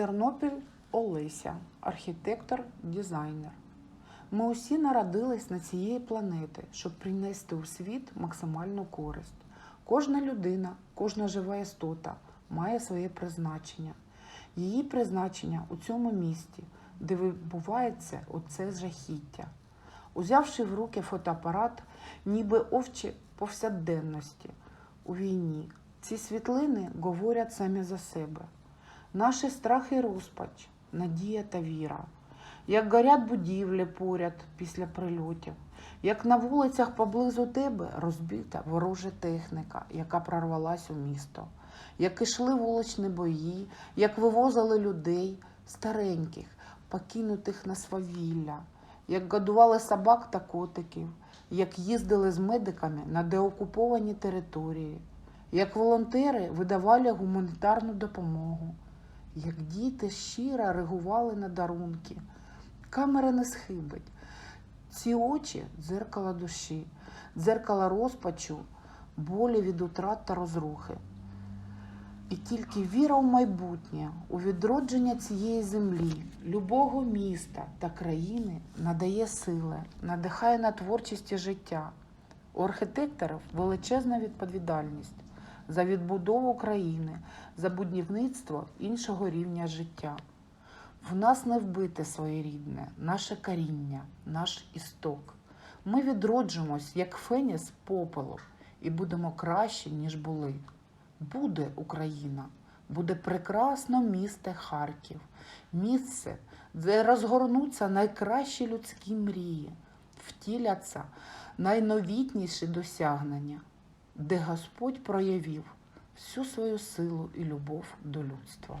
Тернопіль Олеся, архітектор, дизайнер. Ми усі народились на цієї планети, щоб принести у світ максимальну користь. Кожна людина, кожна жива істота має своє призначення. Її призначення у цьому місті, де відбувається оце жахіття. Узявши в руки фотоапарат, ніби овчі повсякденності у війні, ці світлини говорять самі за себе. Наші страх і розпач, надія та віра, як горять будівлі поряд після прильотів, як на вулицях поблизу тебе розбита ворожа техніка, яка прорвалась у місто, як ішли вуличні бої, як вивозили людей, стареньких, покинутих на свавілля, як годували собак та котиків, як їздили з медиками на деокуповані території, як волонтери видавали гуманітарну допомогу як діти щиро реагували на дарунки. Камера не схибить. Ці очі дзеркало душі, дзеркало розпачу, болі від утрат та розрухи. І тільки віра в майбутнє, у відродження цієї землі, любого міста та країни надає сили, надихає на творчість і життя. У архітекторів величезна відповідальність за відбудову країни, за будівництво іншого рівня життя. В нас не вбите своєрідне, наше коріння, наш істок. Ми відроджуємось, як феніс попелу, і будемо краще, ніж були. Буде Україна, буде прекрасно місто Харків, місце, де розгорнуться найкращі людські мрії, втіляться найновітніші досягнення, де Господь проявив всю свою силу і любов до людства.